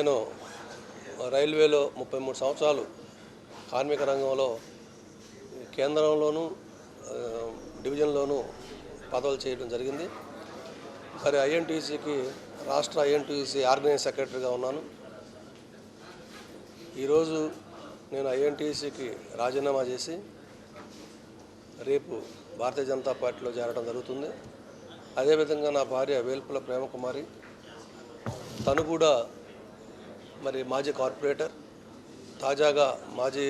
నేను రైల్వేలో ముప్పై మూడు సంవత్సరాలు కార్మిక రంగంలో కేంద్రంలోనూ డివిజన్లోనూ పదవులు చేయడం జరిగింది. మరి ఐఎన్టీసీకి రాష్ట్ర ఐఎన్టీసీ ఆర్గనైజ్ సెక్రటరీగా ఉన్నాను. ఈరోజు నేను ఐఎన్టీసీకి రాజీనామా చేసి రేపు భారతీయ జనతా పార్టీలో చేరడం జరుగుతుంది. అదేవిధంగా నా భార్య వేల్పుల ప్రేమకుమారి తను కూడా మరి మాజీ కార్పొరేటర్ తాజాగా మాజీ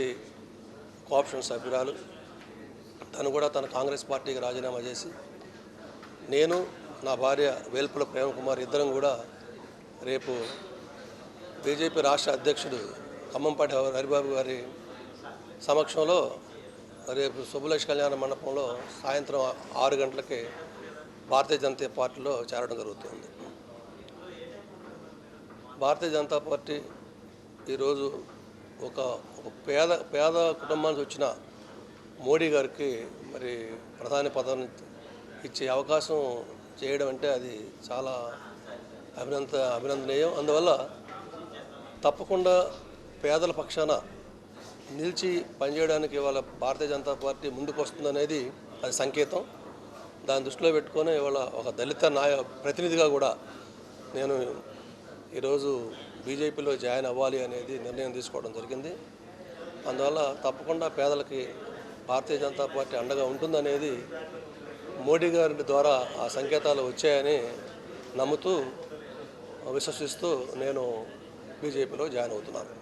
కోఆప్షన్ సభ్యురాలు తను కూడా తన కాంగ్రెస్ పార్టీకి రాజీనామా చేసి నేను నా భార్య వేల్పుల ప్రేమకుమార్ ఇద్దరం కూడా రేపు బీజేపీ రాష్ట్ర అధ్యక్షుడు ఖమ్మంపాటి హరిబాబు గారి సమక్షంలో రేపు శుభలక్ష్మి కళ్యాణ మండపంలో సాయంత్రం ఆరు గంటలకి భారతీయ జనతా పార్టీలో చేరడం జరుగుతుంది. భారతీయ జనతా పార్టీ ఈరోజు ఒక ఒక పేద పేద కుటుంబానికి వచ్చిన మోడీ గారికి మరి ప్రధాని పదవిని ఇచ్చే అవకాశం చేయడం అంటే అది చాలా అభినంద అభినందనీయం. అందువల్ల తప్పకుండా పేదల పక్షాన నిలిచి పనిచేయడానికి ఇవాళ భారతీయ జనతా పార్టీ ముందుకు వస్తుందనేది అది సంకేతం. దాన్ని దృష్టిలో పెట్టుకొని ఇవాళ ఒక దళిత నాయ ప్రతినిధిగా కూడా నేను ఈరోజు బీజేపీలో జాయిన్ అవ్వాలి అనేది నిర్ణయం తీసుకోవడం జరిగింది. అందువల్ల తప్పకుండా పేదలకి భారతీయ జనతా పార్టీ అండగా ఉంటుందనేది మోడీ గారి ద్వారా ఆ సంకేతాలు వచ్చాయని నమ్ముతూ విశ్వసిస్తూ నేను బీజేపీలో జాయిన్ అవుతున్నాను.